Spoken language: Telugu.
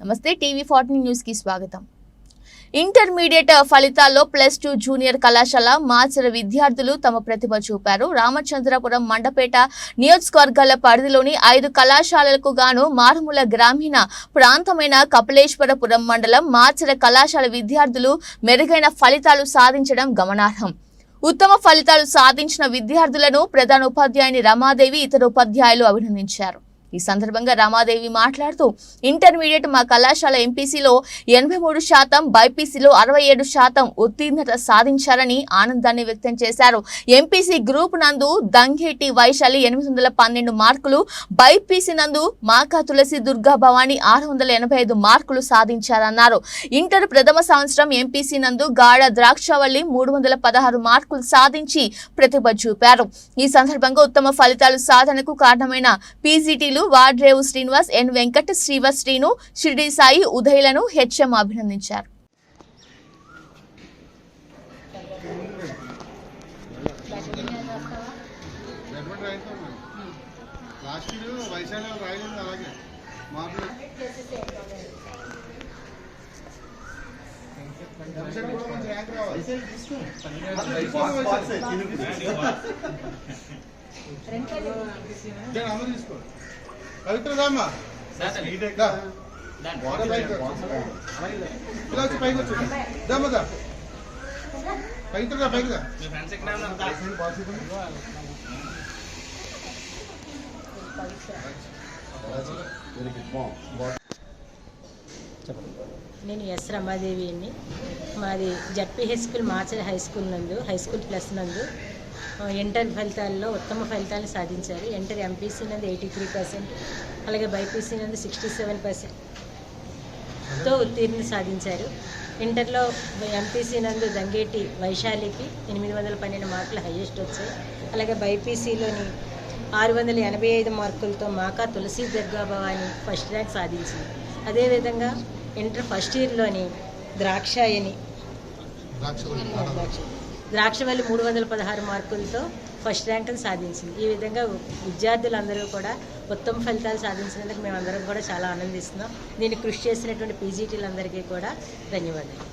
నమస్తే టీవీ ఫార్టీ న్యూస్కి స్వాగతం. ఇంటర్మీడియట్ ఫలితాల్లో ప్లస్ టూ జూనియర్ కళాశాల మాచర విద్యార్థులు తమ ప్రతిభ చూపారు. రామచంద్రపురం మండపేట నియోజకవర్గాల పరిధిలోని ఐదు కళాశాలలకు గాను మారుమూల గ్రామీణ ప్రాంతమైన కపిలేశ్వరపురం మండలం మాచర కళాశాల విద్యార్థులు మెరుగైన ఫలితాలు సాధించడం గమనార్హం. ఉత్తమ ఫలితాలు సాధించిన విద్యార్థులను ప్రధాన ఉపాధ్యాయుని రమాదేవి ఇతర ఉపాధ్యాయులు అభినందించారు. ఈ సందర్భంగా రమాదేవి మాట్లాడుతూ ఇంటర్మీడియట్ మా కళాశాల ఎంపీసీలో ఎనభై మూడు శాతం బైపీసీలో అరవై ఏడు శాతం ఉత్తీర్ణత సాధించారని ఆనందాన్ని వ్యక్తం చేశారు. ఎంపీసీ గ్రూప్ నందు దంఘేటి వైశాలి ఎనిమిది వందల పన్నెండు మార్కులు బైపీసీ నందు మాకా తులసి దుర్గా భవాని ఆరు వందల ఎనభై ఐదు మార్కులు సాధించారన్నారు. ఇంటర్ ప్రథమ సంవత్సరం ఎంపీసీ నందు గాఢ ద్రాక్షవల్లి మూడు వందల పదహారు మార్కులు సాధించి ప్రతిభ చూపారు. ఈ సందర్భంగా ఉత్తమ ఫలితాలు సాధనకు కారణమైన పీజీటీలు వాడ్రేవు శ్రీనివాస్ ఎన్ వెంకట శ్రీవ శ్రీను షిరిడి సాయి ఉదయ్లను హెచ్ఎం అభినందించారు. రెండు తీసుకో పవిత్ర దామ్మా దా. దా. పైకి రా. ఇలా వచ్చి పైకి వచ్చి నేను ఎస్ రమాదేవిని మాది జడ్పీ హై స్కూల్ మాచర్ హై స్కూల్ నందు హై స్కూల్ ప్లస్ నందు. ఇంటర్ ఫలితాల్లో ఉత్తమ ఫలితాలు సాధించారు. ఇంటర్ ఎంపీసీ నందు ఎయిటీ త్రీ పర్సెంట్ అలాగే బైపీసీ నందు సిక్స్టీ సెవెన్ పర్సెంట్తో ఉత్తీర్ణ సాధించారు. ఇంటర్లో ఎంపీసీ నందు దంగేటి వైశాలికి ఎనిమిది వందల పన్నెండు మార్కులు హయ్యెస్ట్ వచ్చాయి. అలాగే బైపీసీలోని ఆరు వందల ఎనభై ఐదు మార్కులతో మాకా తులసి దుర్గా భవాని ఫస్ట్ ర్యాంక్ సాధించింది. అదేవిధంగా ఇంటర్ ఫస్ట్ ఇయర్లోని ద్రాక్షాయని ద్రాక్ష. ద్రాక్షవల్లి మూడు వందల పదహారు మార్కులతో ఫస్ట్ ర్యాంకును సాధించింది. ఈ విధంగా విద్యార్థులందరూ కూడా ఉత్తమ ఫలితాలు సాధించినందుకు మేమందరం కూడా చాలా ఆనందిస్తున్నాం. దీన్ని కృషి చేసినటువంటి పీజీటీలందరికీ కూడా ధన్యవాదాలు.